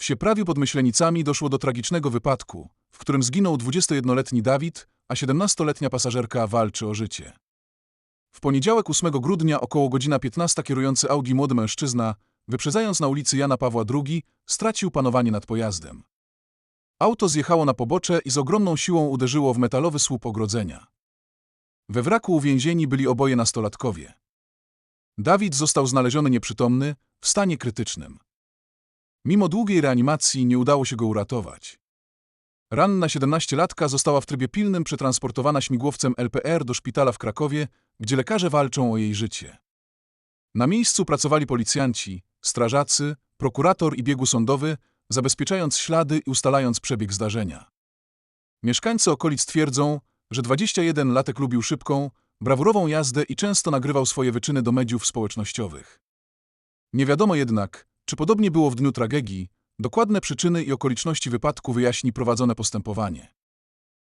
W Sieprawiu pod Myślenicami doszło do tragicznego wypadku, w którym zginął 21-letni Dawid, a 17-letnia pasażerka walczy o życie. W poniedziałek 8 grudnia około godzina 15 kierujący Audi młody mężczyzna, wyprzedzając na ulicy Jana Pawła II, stracił panowanie nad pojazdem. Auto zjechało na pobocze i z ogromną siłą uderzyło w metalowy słup ogrodzenia. We wraku uwięzieni byli oboje nastolatkowie. Dawid został znaleziony nieprzytomny, w stanie krytycznym. Mimo długiej reanimacji nie udało się go uratować. Ranna 17-latka została w trybie pilnym przetransportowana śmigłowcem LPR do szpitala w Krakowie, gdzie lekarze walczą o jej życie. Na miejscu pracowali policjanci, strażacy, prokurator i biegu sądowy, zabezpieczając ślady i ustalając przebieg zdarzenia. Mieszkańcy okolic twierdzą, że 21-latek lubił szybką, brawurową jazdę i często nagrywał swoje wyczyny do mediów społecznościowych. Nie wiadomo jednak, czy podobnie było w dniu tragedii, dokładne przyczyny i okoliczności wypadku wyjaśni prowadzone postępowanie.